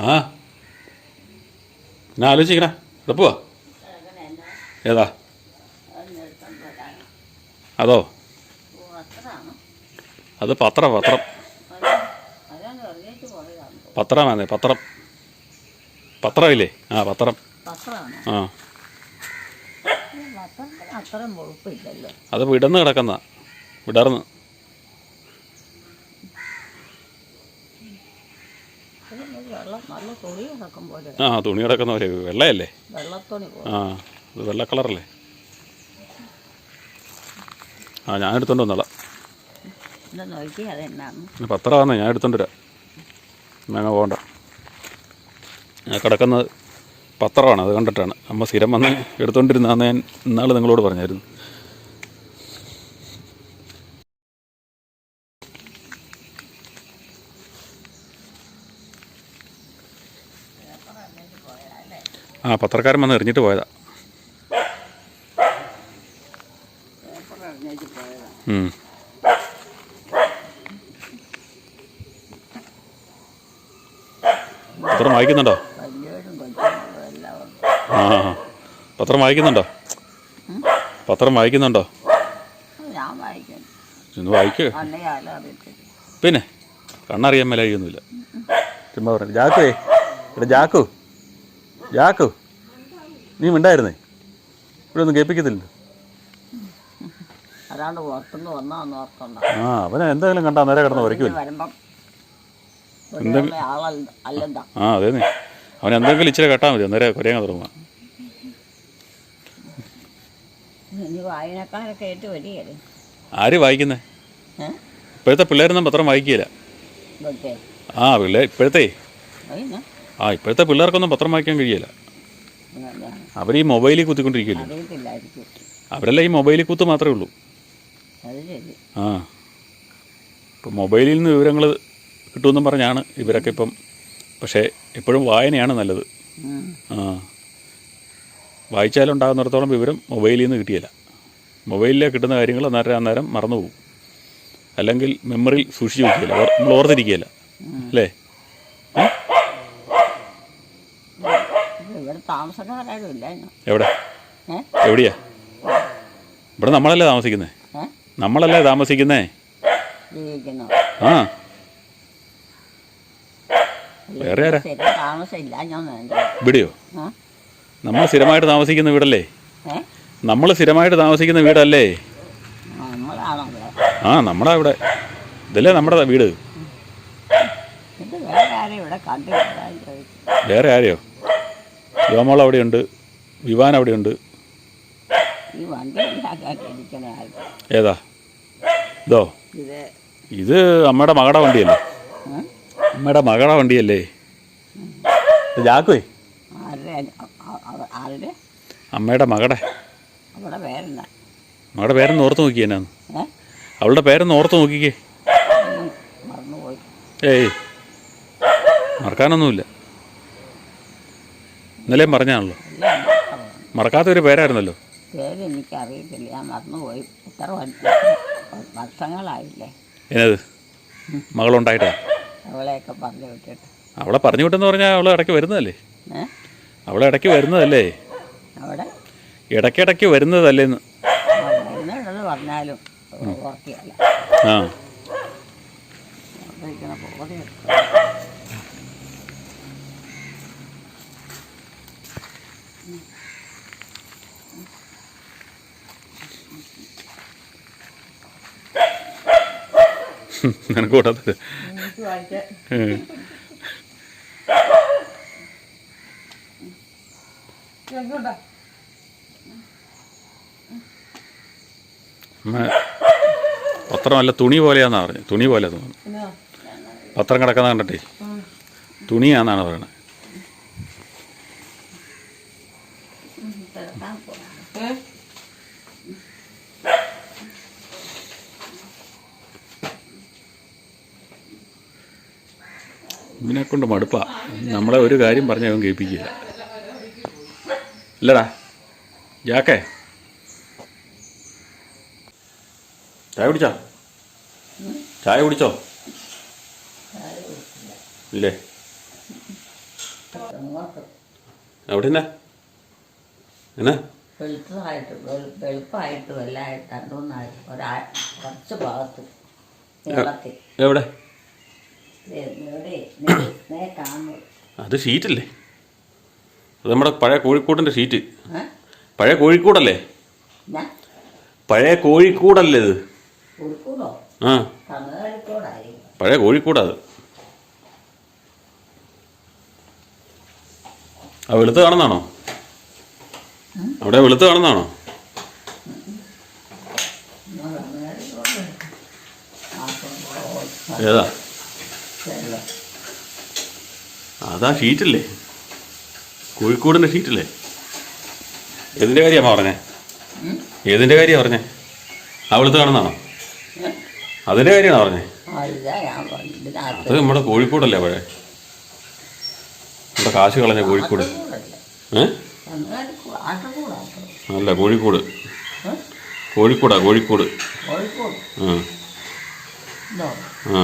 ആ. ഞാൻ ആലോചിക്കണ ഇവിടെ പോവാ? ഏതാ? അതോ? അത് പത്രം പത്രം. പത്രമാണ് പത്രം. പത്രമില്ലേ? ആ പത്രം. ആ. അത് വിടന്ന് കിടക്കുന്ന വിടർന്ന് ഇതിന് വെള്ളം നല്ല തുണി കിടക്കും പോലെ. ആ തുണി കിടക്കുന്ന പോലെ. വെള്ളയല്ലേ? വെള്ളത്തുണി പോലെ. ആ ഇത് വെള്ള കളറല്ലേ? ആ ഞാൻ എടുത്തോണ്ട് വന്നോളാം. ഇത് നോക്കി അതെന്നാണ് പിന്നെ പത്രമാണെന്നേ ഞാൻ എടുത്തോണ്ട് വരാം. മേങ്ങ പോകണ്ട. ഞാൻ കിടക്കുന്നത് പത്രമാണ് അത് കണ്ടിട്ടാണ്. അമ്മ സ്ഥിരം വന്ന് എടുത്തോണ്ടിരുന്നാന്ന് ഞാൻ ഇന്നാൾ നിങ്ങളോട് പറഞ്ഞായിരുന്നു. ആ പത്രക്കാരൻ വന്ന് എറിഞ്ഞിട്ട് പോയതാ. പത്രം വായിക്കുന്നുണ്ടോ? ആ. പത്രം വായിക്കുന്നുണ്ടോ? പത്രം വായിക്കുന്നുണ്ടോ? ഇന്ന് വായിക്കോ. പിന്നെ? കണ്ണറിയാൻ മേലായൊന്നുമില്ല ചുമ്മാ പറഞ്ഞു. ജാക്കുവേ ഇവിടെ ജാക്കു ജാക്കു. നീ മിണ്ടായിരുന്നേ? ഇവിടെ ഒന്നും കേൾപ്പിക്കത്തില്ല അതാണ്ട് പുറത്തുനിന്ന് വന്നാന്ന് ഓർക്കണ്ട. ആ അവനെ എന്തെങ്കിലും കണ്ടാ നേരെ കിടന്ന് ഉരയ്ക്കുമല്ലോ വരുമ്പം ഒരാളുടെ ആളല്ല അല്ലെന്താ ആ അതെ അവൻ എന്തെങ്കിലും ഇച്ചിരി കേട്ടാൽ മതി അന്നേരം കൊരയാൻ തുടങ്ങുക ഇനി വായനക്കാരൊക്കെ ആയിട്ട് വരികയല്ലേ? ആര് വായിക്കുന്നേ? ഏ? ഇപ്പോഴത്തെ പിള്ളേരൊന്നും പത്രം വായിക്കുകയില്ല. ഇതൊക്കെ. ആ പിള്ളേർ ഇപ്പോഴത്തെ? ആ ഇപ്പോഴത്തെ പിള്ളേർക്കൊന്നും പത്രം വായിക്കാൻ കഴിയില്ല. അവർ ഈ മൊബൈലിൽ കുത്തിക്കൊണ്ടിരിക്കുമല്ലോ അറിയത്തില്ലായിരിക്കും അവരെല്ലാം ഈ മൊബൈലിൽ കുത്ത് മാത്രമേ ഉള്ളൂ. അത് ശരി. ആ. ഇപ്പം മൊബൈലിൽ നിന്ന് വിവരങ്ങൾ കിട്ടുമെന്നും പറഞ്ഞാണ് ഇവരൊക്കെ ഇപ്പം. പക്ഷേ എപ്പോഴും വായനയാണ് നല്ലത്. ഉം. ആ. വായിച്ചാലുണ്ടാകുന്നിടത്തോളം വിവരം മൊബൈലിൽ നിന്ന് കിട്ടിയില്ല. മൊബൈലിൽ കിട്ടുന്ന കാര്യങ്ങൾ അന്നേരം അന്നേരം മറന്നുപോകും അല്ലെങ്കിൽ മെമ്മറിയിൽ സൂക്ഷിച്ചു വയ്ക്കില്ല നമ്മൾ ഓർത്തിരിക്കുകയില്ല. അല്ലേ? ഏ? ഇത് ഇവിടെ താമസക്കാരും ഇല്ല ഇന്ന്. എവിടെ എവിടെയാ? ഇവിടെ നമ്മളല്ലേ താമസിക്കുന്നേ? നമ്മളല്ലേ താമസിക്കുന്നേ? ജീവിക്കുന്നു. ആ. വേറെ ആരാ? ഇവിടെയോ നമ്മൾ സ്ഥിരമായിട്ട് താമസിക്കുന്ന വീടല്ലേ? നമ്മൾ സ്ഥിരമായിട്ട് താമസിക്കുന്ന വീടല്ലേ? ആ നമ്മളാ ഇവിടെ. ഇതല്ലേ നമ്മുടെ വീട്. വേറെ ആരെയോ? യോമോൾ അവിടെയുണ്ട് വിവാൻ അവിടെയുണ്ട് ഏതാ? ഇതോ? ഇത് അമ്മയുടെ മകടെ വണ്ടിയല്ലേ? അമ്മയുടെ മകടെ വണ്ടിയല്ലേ? ജാക്കുവേ? അമ്മയുടെ മകടെ മകടെ പേരൊന്ന് ഓർത്ത് നോക്കിയേ എന്നാന്ന്. അവളുടെ പേരൊന്ന് ഓർത്ത് നോക്കിക്കേ. ഏയ് മറക്കാനൊന്നുമില്ല. ഇന്നലെയും പറഞ്ഞാണല്ലോ. മറക്കാത്ത ഒരു പേരായിരുന്നല്ലോ. പേര് എനിക്കറിയത്തില്ല ഞാൻ മറന്നുപോയി. ഇത്ര വർഷങ്ങളായില്ലേ? എന്നത്? മകളുണ്ടായിട്ടാ? അവളെയൊക്കെ പറഞ്ഞു വിട്ടിട്ട്. അവളെ പറഞ്ഞു വിട്ടെന്ന് പറഞ്ഞാൽ അവളെ ഇടയ്ക്ക് വരുന്നതല്ലേ? അവളെ ഇടയ്ക്ക് വരുന്നതല്ലേ? അവിടെ? ഇടയ്ക്കിടയ്ക്ക് വരുന്നതല്ലേന്ന് പറഞ്ഞാലും ആ. നിനക്ക് കൂടാത്തത് പത്രം അല്ല തുണി പോലെയാന്നാ പറഞ്ഞു. തുണി പോലെ തോന്നുന്നു. പത്രം കിടക്കുന്ന കണ്ടിട്ടേ. തുണിയാന്നാണ് പറയണത് കൊണ്ട് മടുപ്പാ. നമ്മളെ ഒരു കാര്യം പറഞ്ഞ അവൻ കേൾപ്പിക്കില്ല ഇല്ലടാ. ജാക്കേ. ചായ കുടിച്ചോ? ചായ കുടിച്ചോ? ഇല്ലേ? അവിടെ എന്നാ? എന്നാ വെളുത്തതായിട്ട് വെളു- വെളുപ്പായിട്ടും എല്ലാം രണ്ടു മൂന്നായിട്ട് ഒരാ കുറച്ച് ഭാഗത്ത് എവിടെ ദേ ഇവിടെ നേ- നേ കാണുന്നു അത് ഷീറ്റല്ലേ അത് നമ്മുടെ പഴയ കോഴിക്കോടിന്റെ ഷീറ്റ് പഴയ കോഴിക്കോടല്ലേ പഴയ കോഴിക്കോടല്ലേ ഇത് ആ പഴയ കോഴിക്കോടാ അത് ആ വെളുത്ത് കാണുന്നതാണോ അവിടെ വെളുത്ത് കാണുന്നതാണോ. ഏതാ അതാ ഷീറ്റല്ലേ? കോഴിക്കോടിന്റെ ഷീറ്റല്ലേ? ഏതിന്റെ കാര്യമാണ് പറഞ്ഞേ? ഏതിന്റെ ഏതിന്റെ കാര്യമാണ് പറഞ്ഞേ? ആ വെളുത്ത് കാണുന്നതാണോ അതിന്റെ അതിന്റെ കാര്യമാണോ പറഞ്ഞേ അത് നമ്മുടെ കോഴിക്കോടല്ലേ പഴയ നമ്മുടെ കാശ് കളഞ്ഞ കോഴിക്കോട്. ഏ? അല്ല? കോഴിക്കോടാ. കോഴിക്കോട് കോഴിക്കോട്. ആ. ആ.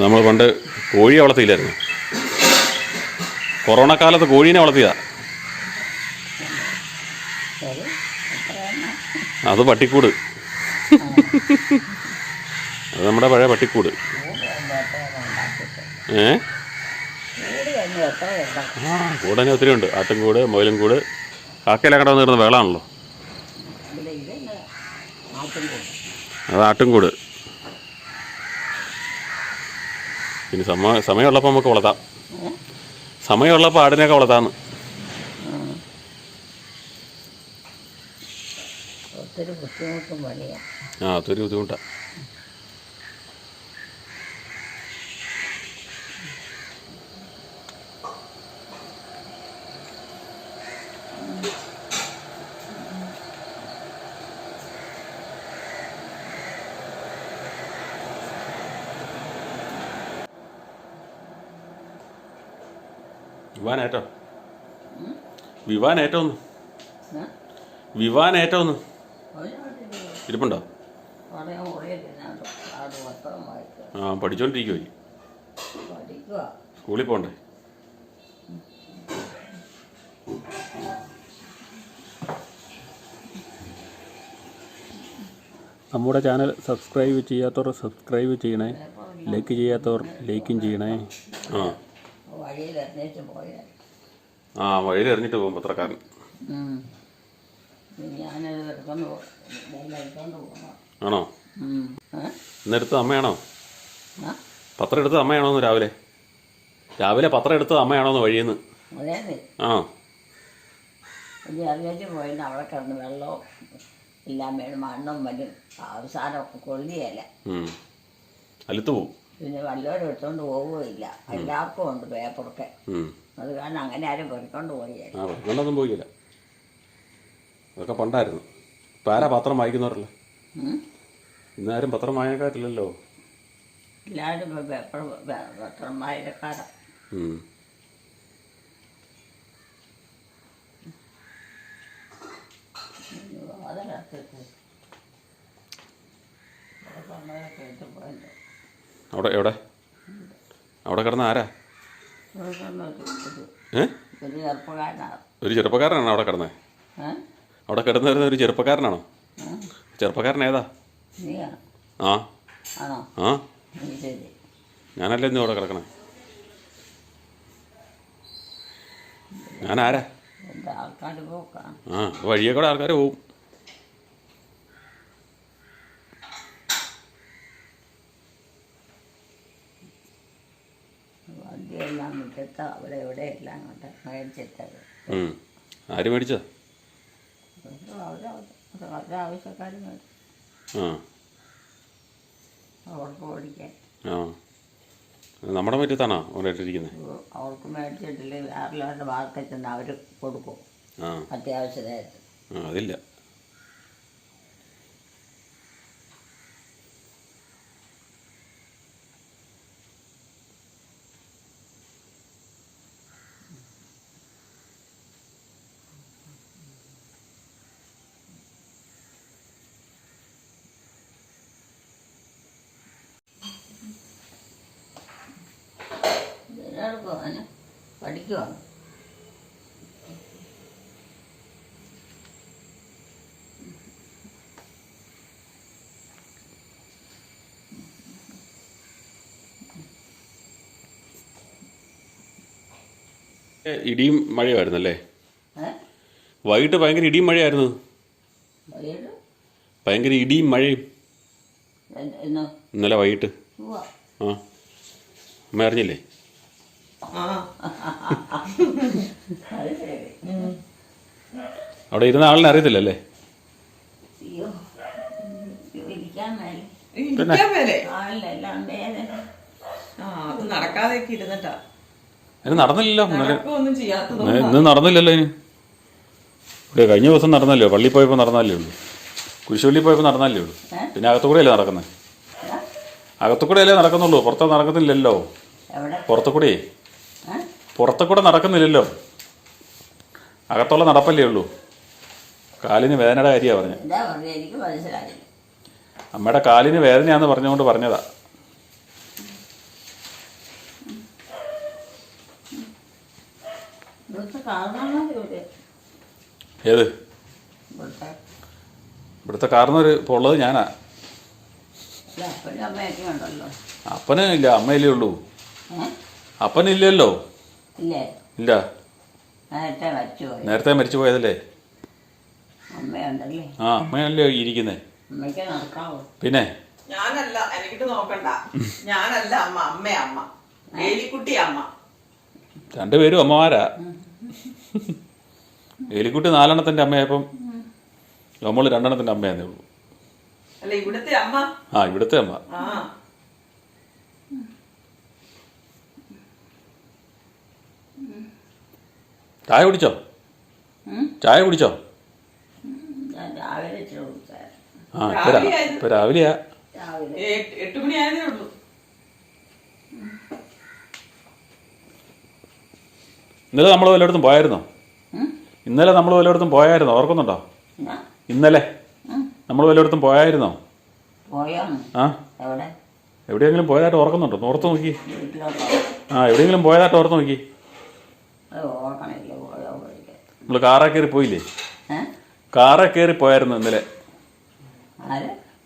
നമ്മൾ പണ്ട് കോഴിയെ വളർത്തിയില്ലായിരുന്നു. കൊറോണ കാലത്ത് കോഴീനെ വളർത്തിയതാ. അത് പട്ടിക്കൂട്. അത് നമ്മുടെ പഴയ പട്ടിക്കൂട്. ഏ? ആ കൂട് മൊയിലും ഒത്തിരി ഉണ്ട്. ആട്ടുംകൂട് മുയലും കൂട് കാക്കയിലെ കട വന്നിരുന്ന വേളാണല്ലോ. അത് ആട്ടുംകൂട്. പിന്നെ സമ സമയമുള്ളപ്പോൾ നമുക്ക് വളർത്താം? സമയമുള്ളപ്പോൾ ആടിനൊക്കെ വളർത്താമെന്ന് ആ അതൊരു ബുദ്ധിമുട്ടാണ് വിവാൻ വിവാനേറ്റോ ഒന്ന് അതിനായിട്ടില്ല. ഇരിപ്പുണ്ടോ? ആ പഠിച്ചോണ്ടിരിക്കുമോ പഠിക്കുക സ്കൂളിൽ പോണ്ടേ? നമ്മുടെ ചാനൽ സബ്സ്ക്രൈബ് ചെയ്യാത്തവർ സബ്സ്ക്രൈബ് ചെയ്യണേ. ലൈക്ക് ചെയ്യാത്തവർ ലൈക്കും ചെയ്യണേ. ആ. വഴിയിൽ എഴുന്നേറ്റ് പോയാൽ ആ വഴിയിൽ എറിഞ്ഞിട്ട് പോകും പത്രക്കാരൻ. ആണോ? ഇന്നെടുത്തത് അമ്മയാണോ? പത്രം എടുത്തത് അമ്മയാണോന്ന് രാവിലെ? രാവിലെ പത്രം എടുത്തത് അമ്മയാണോന്ന് വഴിയിൽ നിന്ന് അതേന്നെ ആ. ഇനി അറിഞ്ഞിട്ട് പോയിട്ട് അവിടെ കിടന്ന് വെള്ളവും എല്ലാം വേണം മണ്ണും വരും അവസാനം കൊള്ളിയല്ല അലുത്തു പോകും പിന്നെ വല്ലവരും എടുത്തോണ്ട് പോവുകയില്ല. എല്ലാവർക്കും ഉണ്ട് പേപ്പറൊക്കെ. അത് കാരണം അങ്ങനെ ആരും പെറുക്കൊണ്ട് പോവുകയില്ല ആ വെക്കൊണ്ടൊന്നും പോയില്ല. അതൊക്കെ പണ്ടായിരുന്നു. ഇപ്പം ആരാ പത്രം വായിക്കുന്നവരല്ലേ? ഉം? ഇന്നാരും പത്രം വായനക്കാരില്ലല്ലോ. എല്ലാവരും പേപ്പർ ഉം. അവിടെ എവിടെ? അവിടെ കിടന്ന ആരാ? ഒരു ചെറുപ്പക്കാരനാണ്. അവിടെ കിടന്നത് അവിടെ കിടന്നു? വരുന്ന ഒരു ചെറുപ്പക്കാരനാണോ? ചെറുപ്പക്കാരൻ ഏതാ? ആ. ആ. ഞാനല്ലേ ഇന്ന് അവിടെ കിടക്കണേ? ഞാനാരാ? ആ വഴിയെ കൂടെ ആൾക്കാർ പോവും. വണ്ടിയെല്ലാം മുറ്റത്ത് അവിടെ ഇവിടെ എല്ലാം കൊണ്ട് മേടിച്ചിട്ടത്. ആര് അവരുടെ ആവശ്യക്കാർ മേടിച്ചു. ആ. അവർക്ക് ഓടിക്കാൻ നമ്മുടെ മുറ്റത്താണോ അവർക്ക് മേടിച്ചിട്ടില്ലേ വേറെ ഭാഗത്തേക്ക് ചെന്ന് അവർ കൊടുക്കും. ആ. അത്യാവശ്യ നേരത്ത് ആ അതില്ല. ഏ, ഇടിയും മഴയായിരുന്നു അല്ലേ വൈകിട്ട് ഭയങ്കര ഇടിയും മഴയായിരുന്നു. ഭയങ്കര ഇടിയും മഴയും. ഇന്നലെ വൈകിട്ട്. ആ. അമ്മ അറിഞ്ഞില്ലേ? അവിടെ ഇരുന്ന ആളിനെ അറിയത്തില്ലല്ലേ? നടന്നില്ലല്ലോ ഇന്ന് ഇന്ന് നടന്നില്ലല്ലോ ഇനി. ഇവിടെ കഴിഞ്ഞ ദിവസം നടന്നല്ലോ പള്ളി പോയപ്പോൾ നടന്നല്ലേ ഉള്ളൂ. കുരിശുപള്ളി പോയപ്പോൾ നടന്നല്ലേ ഉള്ളൂ? പിന്നെ അകത്തുകൂടെയല്ലേ നടക്കുന്നത്? അകത്തുകൂടെയല്ലേ നടക്കുന്നുള്ളൂ. പുറത്ത് നടക്കുന്നില്ലല്ലോ പുറത്തുകൂടെ? പുറത്തുകൂടെ നടക്കുന്നില്ലല്ലോ. അകത്തുള്ള നടപ്പല്ലേ ഉള്ളൂ. കാലിന് വേദനയുടെ കാര്യമാണ് പറഞ്ഞത് എന്താ പറഞ്ഞത് എനിക്ക് മനസ്സിലായില്ല. അമ്മയുടെ കാലിന് വേദനയാന്ന് പറഞ്ഞുകൊണ്ട് പറഞ്ഞതാ. ഇവിടുത്തെ കാരണമാണ് ഇവിടെ ഏത്? ഇവിടുത്തെ. ഇവിടുത്തെ കാരണവർ ഇപ്പോൾ ഉള്ളത് ഞാനാ. അപ്പനും അമ്മയൊക്കെ ഉണ്ടല്ലോ. അപ്പന് ഇല്ല അമ്മയില്ലേ ഉള്ളൂ. അപ്പനില്ലല്ലോ. ഇല്ലേ? ഇല്ല. നേരത്തെ വച്ചു പോയി. നേരത്തെ മരിച്ചു പോയതല്ലേ? അമ്മയുണ്ടല്ലേ? ആ അമ്മയല്ലേ ഇരിക്കുന്നേ? അമ്മയ്ക്ക് നടക്കാവോ? പിന്നെ? ഞാനല്ല എനിക്കിട്ട് നോക്കണ്ട. ഞാനല്ല അമ്മ അമ്മ. അമ്മ ഏലിക്കുട്ടി അമ്മ. രണ്ടുപേരും അമ്മമാരാ. ഏലിക്കുട്ടി നാലെണ്ണത്തിന്റെ അമ്മയായപ്പം നമ്മൾ രണ്ടെണ്ണത്തിന്റെ അമ്മയാന്നേ ഉള്ളൂ. അല്ല ഇവിടുത്തെ അമ്മ? ആ ഇവിടുത്തെ അമ്മ. ആ. ചായ കുടിച്ചോ? ചായ കുടിച്ചോ? ആ ഇപ്പൊ ഇപ്പൊ രാവിലെയാ. എട്ട് മണി ആയതേ ഉള്ളൂ. ഇന്നലെ നമ്മൾ വല്ലയിടത്തും പോയായിരുന്നോ? ഇന്നലെ നമ്മൾ വല്ലയിടത്തും പോയായിരുന്നോ? ഓർക്കുന്നുണ്ടോ? ഇന്നലെ. നമ്മൾ വല്ലയിടത്തും പോയായിരുന്നോ? ആ. എവിടെ? എവിടെയെങ്കിലും പോയതായിട്ട് ഓർക്കുന്നുണ്ടോ? ഓർത്ത് നോക്കി. ആ എവിടെയെങ്കിലും പോയതായിട്ട് ഓർത്ത് നോക്കി അത് ഓർക്കണില്ല പോയോ പോയില്ല നമ്മൾ കാറേ കയറി പോയില്ലേ? കാറേ കയറി പോയായിരുന്നു ഇന്നലെ.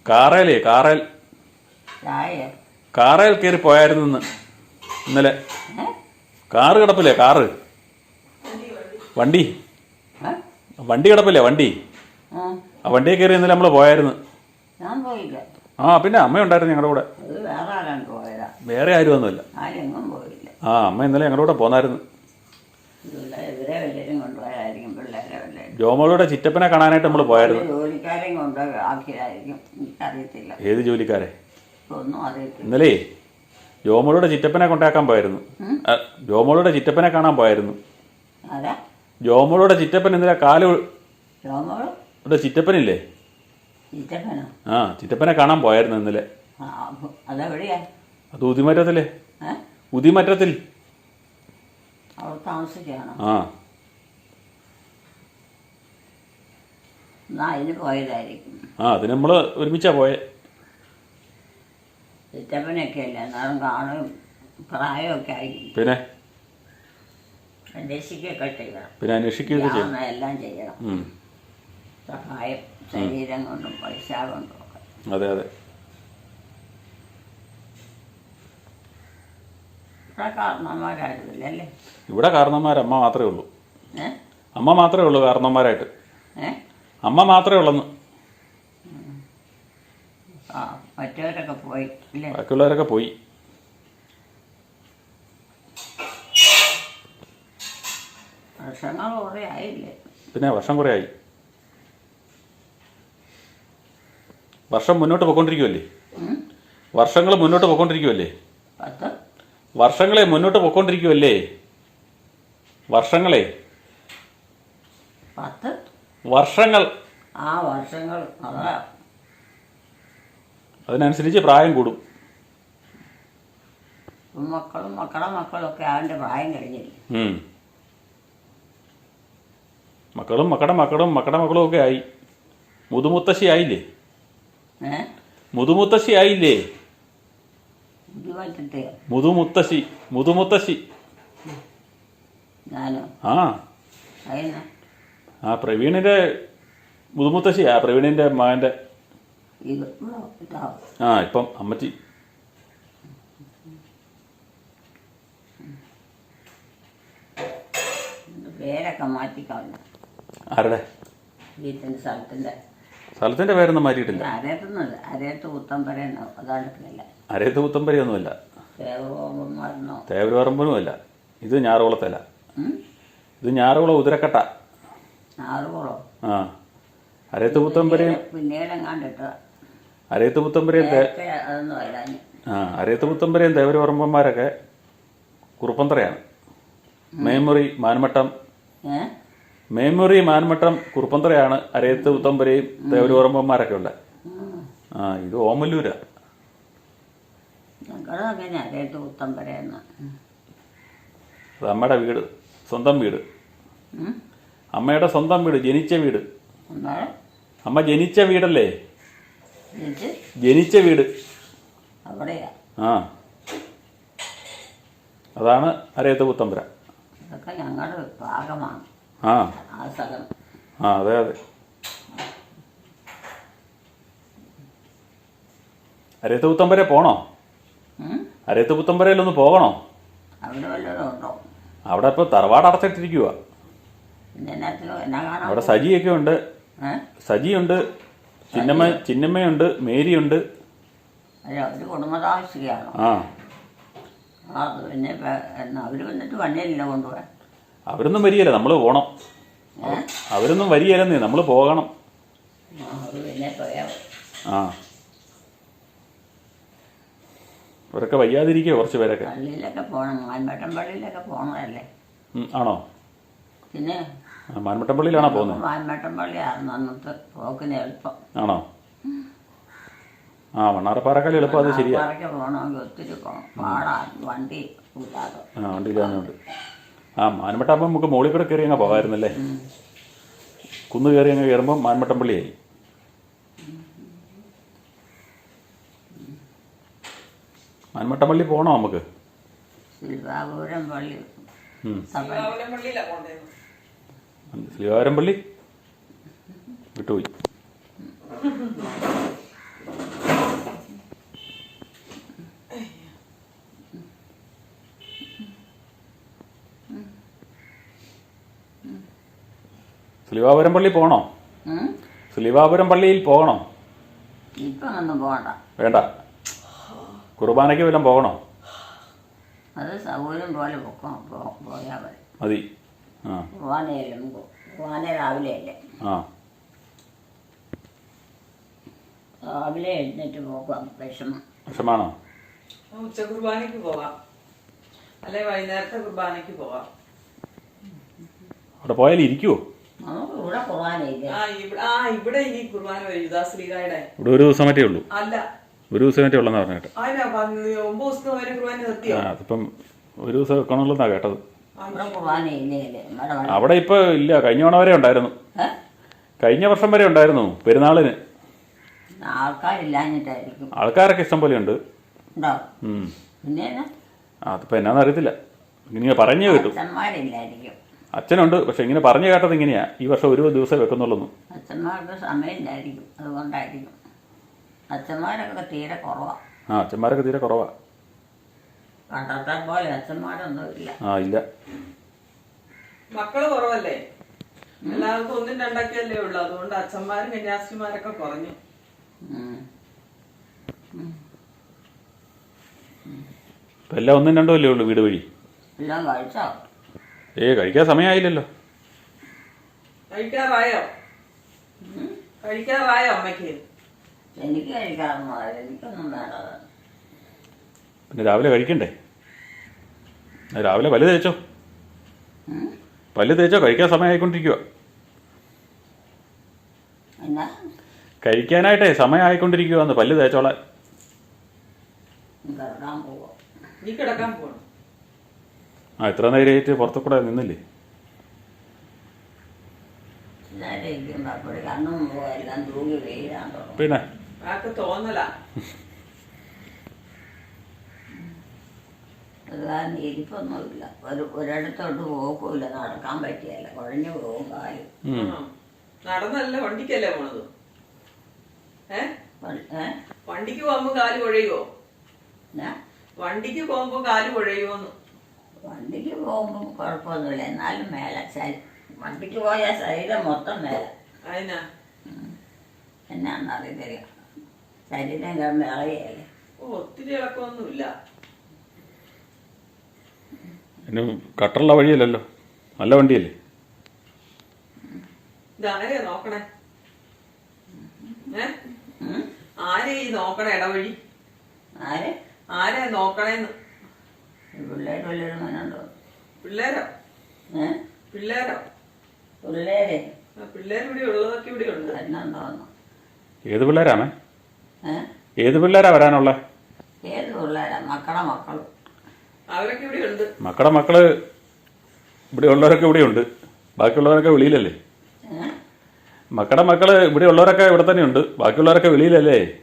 കാറേലേ കാറേൽ. കാറേൽ കയറി പോയായിരുന്നു ഇന്ന് ഇന്നലെ. കാറ് കിടപ്പില്ലേ കാറ്? വണ്ടി? വണ്ടി കിടപ്പില്ലേ വണ്ടി? ആ. വണ്ടി കയറി ഇന്നലെ നമ്മൾ പോയായിരുന്നു. ആ പിന്നെ അമ്മ ഉണ്ടായിരുന്നു ഞങ്ങളുടെ കൂടെ. വേറെ ആരും ഒന്നുമില്ല. ആ അമ്മ ഇന്നലെ ഞങ്ങളുടെ കൂടെ പോന്നായിരുന്നു ഇതുള്ള ഇവരെ വല്ലവരും കൊണ്ടുപോയായിരിക്കും പിള്ളേരെ വല്ലവരും ജോമോളുടെ ചിറ്റപ്പനെ കാണാനായിട്ട് നമ്മൾ പോയായിരുന്നു. ജോലിക്കാരെയും കൊണ്ട് ആക്കിയതായിരിക്കും. എനിക്കറിയത്തില്ല. ഏത് ജോലിക്കാരെ? ഒന്നും അറിയത്തില്ല. ഇന്നലെ ജോമോളുടെ ചിറ്റപ്പനെ കൊണ്ടാക്കാൻ പോയായിരുന്നു. ഉം? ആ, ജോമോളുടെ ചിറ്റപ്പനെ കാണാൻ പോയായിരുന്നു. ആരാ? ജോമോളുടെ ചിറ്റപ്പൻ ഇന്നലെ കാൽ ഇവിടെ ചിറ്റപ്പനില്ലേ? ചിറ്റപ്പനോ? ആ ചിറ്റപ്പനെ കാണാൻ പോയായിരുന്നു ഇന്നലെ. ആ അപ്പൊ അതെവിടെയാ? അത് ഉദിമറ്റത്തില്ലേ ഏ? ഉദിമറ്റത്തിൽ അവിടെ താമസിക്കുകയാണോ? ആ. അതിന് പോയതായിരിക്കും. ആ അത് നമ്മൾ ഒരുമിച്ചാ പോയെ. ചിറ്റപ്പനൊക്കെ അല്ലേ എന്നാലും കാണും പ്രായമൊക്കെ ആയി. പിന്നെ? അന്വേഷിക്കുകയൊക്കെ ചെയ്യണം. പിന്നെ അന്വേഷിക്കുകയൊക്കെ ചെയ്യും. എല്ലാം ചെയ്യണം. സഹായം ശരീരം കൊണ്ടും പൈസ കൊണ്ടും അതെ അതെ. ഇവിടെ കാരണന്മാരാരുമില്ലല്ലേ ഇവിടെ കാരണന്മാർ അമ്മ മാത്രമേ ഉള്ളൂ. അമ്മ മാത്രമേ ഉള്ളൂ കാരണന്മാരായിട്ട് അമ്മ മാത്രമേ ഉള്ളെന്ന്. ആ മറ്റവരൊക്കെ പോയി ഇല്ലേ? ബാക്കിയുള്ളവരൊക്കെ പോയി. വർഷങ്ങൾ കുറേ ആയില്ലേ? പിന്നെ വർഷം കുറേ ആയി. വർഷം മുന്നോട്ട് പോയിക്കൊണ്ടിരിക്കുമല്ലേ ഉം? വർഷങ്ങൾ മുന്നോട്ട് പോയിക്കൊണ്ടിരിക്കുമല്ലേ പത്ത്. വർഷങ്ങളെ മുന്നോട്ട് പോയിക്കൊണ്ടിരിക്കുമല്ലേ വർഷങ്ങളെ. പത്ത്. വർഷങ്ങൾ. ആ വർഷങ്ങൾ അതാ. അതിനനുസരിച്ച് പ്രായം കൂടും. മക്കളും മക്കളും ഒക്കെ അവന്റെ പ്രായം കഴിഞ്ഞില്ലേ? ഉം. മക്കളും മക്കളുടെ മക്കളും മക്കളുടെ മക്കളും ഒക്കെ ആയി. മുതുമുത്തശ്ശി ആയില്ലേ? ഏ? മുതുമുത്തശ്ശി ആയില്ലേ? മുതുമുത്തശ്ശി മുതുമുത്തശ്ശി. ഞാനോ? ആ. അതിന് ആ പ്രവീണിന്റെ മുതുമുത്തശ്ശിയാ പ്രവീണിന്റെ മകന്റെ ഇത് ആ ഇപ്പം അമ്മച്ചി. ഇത് പേരൊക്കെ മാറ്റിക്കളഞ്ഞു. ആരുടെ? വീട്ടിന്റെ സ്ഥലത്തിന്റെ സ്ഥലത്തിന്റെ പേരൊന്നും മാറ്റിയിട്ടില്ല. അരയത്തുന്നില്ല അരയത്ത് പുത്തമ്പരിയൊന്നുമല്ല. ദേവഗോപന്മാരനോ തേവരപറമ്പനുമല്ല ഇത് ഞാറുകുളത്തല്ല ഇത് ഞാറുകുളം ഉതിരക്കട്ട ആറുകളോ ആ. അരയത്ത് പുത്തമ്പരയും അരയത്ത് ആ അരയത്ത് പുത്തമ്പരയും തേവരപറമ്പന്മാരൊക്കെ കുറുപ്പന്തറയാണ്. മേമുറി മാൻമട്ടം മേമുറി മാൻമട്ടം കുറുപ്പന്തറയാണ് അരയത്ത് പുത്തമ്പരയും തേവരപറമ്പന്മാരൊക്കെ ഉള്ളത്. ആ ഇത് ഓമല്ലൂരാ. നമ്മുടെ വീട് സ്വന്തം വീട്. അമ്മയുടെ സ്വന്തം വീട് ജനിച്ച വീട്. അമ്മ ജനിച്ച വീടല്ലേ? ജനിച്ച വീട്. ആ. അതാണ് അരയത്ത് പുത്തമ്പര. ആ. ആ അതെ അതെ. അരയത്ത് പുത്തമ്പുര പോണോ? അരയത്ത് പുത്തമ്പരയിലൊന്ന് പോകണോ? അവിടെ ഇപ്പൊ ഉണ്ടോ? അവിടെ ഇപ്പോൾ തറവാട് അടച്ചിട്ടിരിക്കുക പിന്നെ എന്നാത്തിനോ എന്നാ കാണാൻ അവിടെ സജിയൊക്കെ ഉണ്ട് ഏ? സജിയുണ്ട്. ചിന്നമ്മ ചിന്നമ്മയുണ്ട്. മേരിയുണ്ട്. അല്ല ഒരു കുടുംബതാമസികയാണോ ആ. ആ പിന്നെ അവർ വന്നിട്ട് കൊണ്ടുപോകാൻ? അവരൊന്നും വരികയില്ല. നമ്മൾ പോണം. അവരൊന്നും വരികയില്ലെന്നേ. നമ്മൾ പോകണം. അവർ പിന്നെ പോയാൽ ആ. അവരൊക്കെ വയ്യാതിരിക്കുക കുറച്ച് പേരൊക്കെ? പള്ളിയിലൊക്കെ പോകണം പള്ളിയിലൊക്കെ പോകണമല്ലേ ഉം, ആണോ? പിന്നെ ആ, മാൻമട്ടമ്പള്ളിയിലാണോ പോകുന്നത്? മാൻമട്ടം പള്ളിയായിരുന്നു അന്നത്തെ പോക്കിന് എളുപ്പം. ആണോ? ആ മണ്ണാറപ്പാറക്കാൾ എളുപ്പം അത് ശരിയാ. പാറയ്ക്ക് പോകണമെങ്കിൽ ഒത്തിരി പോകണം പാടാ വണ്ടി കൂട്ടാതെ ആ വണ്ടി ഇല്ലാഞ്ഞുണ്ട് ആ മാൻമട്ടാകുമ്പോൾ നമുക്ക് മുകളിൽ കൂടെ കയറി അങ്ങ് പോകാമായിരുന്നല്ലേ? കുന്ന് കയറി അങ്ങ് കയറുമ്പോൾ മാൻമട്ടമ്പള്ളിയായി. മാൻമട്ടമ്പള്ളി പോകണോ നമുക്ക്? ശിൽപാപുരം പള്ളി. ഉം. സഭ പള്ളിയിലാ പള്ളി വിട്ടുപോയി. സുലിവാപുരം പള്ളി പോകണോ? സുലിവാപുരം പള്ളിയിൽ പോകണോ? വേണ്ട. കുർബാനയ്ക്ക് വല്ലതും പോകണോ? അത് സൗകര്യം പോലെ മതി. രാവിലെയല്ലേ രാവിലെ എഴുന്നേറ്റ് പോകാം വിഷമം. വിഷമാണോ? ഉച്ച കുർബാനയ്ക്ക് പോകാം അല്ലെ വൈകുന്നേരത്തെ കുർബാനയ്ക്ക് പോകാം അവിടെ പോയാൽ ഇരിക്കുവോ? നമുക്ക് ഇവിടെ ആ ഇവിടെ ആ ഇവിടെ ഇനി കുർബാന വരും യുദാശ്രീകായുടെ ഇവിടെ ഒരു ദിവസം മറ്റേ ഉള്ളൂ. അല്ല. ഒരു ദിവസം മറ്റേ ഉള്ളെന്ന് പറഞ്ഞിട്ട്. അതിനാ പന്നി- ഒമ്പത് ദിവസത്തിന് വരെ കുർബാന നിർത്തിയോ? അതിപ്പം ഒരു ദിവസം വെക്കണമല്ലെന്നാണ് കേട്ടത്. അവിടെ ഇപ്പൊ ഇല്ല കഴിഞ്ഞ തവണ വരെ ഉണ്ടായിരുന്നു. കഴിഞ്ഞ വർഷം വരെ ഉണ്ടായിരുന്നു പെരുന്നാളിന്. ആൾക്കാരൊക്കെ ഇഷ്ടം പോലെ ഉണ്ട്. അതിപ്പോ എന്നാന്ന് അറിയത്തില്ല. ഇങ്ങനെ പറഞ്ഞു കേട്ടു. അച്ഛനുണ്ട് പക്ഷെ ഇങ്ങനെ പറഞ്ഞു കേട്ടത് ഇങ്ങനെയാ. ഈ വർഷം ഒരു ദിവസം വെക്കുന്നുള്ളൂ അച്ഛന്മാർക്ക് സമയമില്ലായിരിക്കും അതുകൊണ്ടായിരിക്കും. അച്ഛന്മാരൊക്കെ തീരെ കുറവാ. ആ അച്ഛന്മാരൊക്കെ തീരെ കുറവാ. പണ്ടത്തെ പോലെ ആ ഇല്ല. മക്കൾ കുറവല്ലേ? എല്ലാവർക്കും ഒന്നും രണ്ടൊക്കെയല്ലേ ഉള്ളു. അതുകൊണ്ട് അച്ഛന്മാരും കന്യാസിമാരൊക്കെ കുറഞ്ഞു. ഇപ്പം എല്ലാം ഒന്നും രണ്ടും അല്ലേ ഉള്ളൂ വീട് വഴി? എല്ലാം കഴിച്ചോ? ഏ കഴിക്കാൻ സമയമായില്ലല്ലോ. കഴിക്കാറായോ? കഴിക്കാറായോ അമ്മയ്ക്ക്? എനിക്ക് കഴിക്കാറുണ്ടോ. എനിക്കൊന്നും വേണ്ടത് പിന്നെ രാവിലെ കഴിക്കണ്ടേ? രാവിലെ പല്ല് തേച്ചോ? പല്ല് തേച്ചോ? കഴിക്കാൻ സമയമായിക്കൊണ്ടിരിക്കുക കഴിക്കാനായിട്ടേ സമയമായിക്കൊണ്ടിരിക്കുക എന്ന് പല്ല് തേച്ചോളാൻ. പോകണം ആ എത്ര നേരമായിട്ട് പുറത്തു കൂടെ നിന്നില്ലേ എല്ലാവരും കാരണം ഇരിപ്പൊന്നുമില്ല. ഒരു ഒരിടത്തോട്ട് പോക്കില്ല നടക്കാൻ പറ്റിയല്ല. കുഴഞ്ഞു പോകും കാൽ. നടന്നല്ല വണ്ടിക്കല്ലേ പോണത്? ഏ? വണ്ടിക്ക് പോകുമ്പോ കാൽ കുഴയുവോ? വണ്ടിക്ക് പോകുമ്പോ കാൽ കുഴയുവോന്ന്? വണ്ടിക്ക് പോകുമ്പോ കുഴപ്പമൊന്നുമില്ല. എന്നാലും മേലെ വണ്ടിക്ക് പോയാൽ ശരീരം മൊത്തം മേലെ. അതിനാ ശരീരം ഇളയല്ലേ ഓ ഒത്തിരി ഇളക്കമൊന്നുമില്ല. പിന്നെ കട്ടറുള്ള വഴിയല്ലല്ലോ. നല്ല വണ്ടിയല്ലേ? ഇതാരെയാ നോക്കണേ? ആരെ ഈ നോക്കണേ ഇടവഴി? ആരെ? ആരെ നോക്കണേന്ന്? പിള്ളേർ വല്ലവരും മനുണ്ടോ? പിള്ളേരോ? ഏ? പിള്ളേരോ? പിള്ളേര്? ആ, പിള്ളേർ ഇവിടെ ഉള്ളതൊക്കെ ഇവിടെ ഉണ്ട്. ഏത് പിള്ളേരാണ്? ഏത് പിള്ളേരാ വരാനുള്ള? ഏത് പിള്ളേരാ? മക്കളെ മക്കളും. അവരൊക്കെ മക്കളുടെ മക്കൾ ഇവിടെ ഉള്ളവരൊക്കെ ഇവിടെയുണ്ട്. ബാക്കിയുള്ളവരൊക്കെ വെളിയിലല്ലേ? മക്കളുടെ മക്കൾ ഇവിടെ ഉള്ളവരൊക്കെ ഇവിടെ തന്നെയുണ്ട്. ബാക്കിയുള്ളവരൊക്കെ വെളിയിലല്ലേ?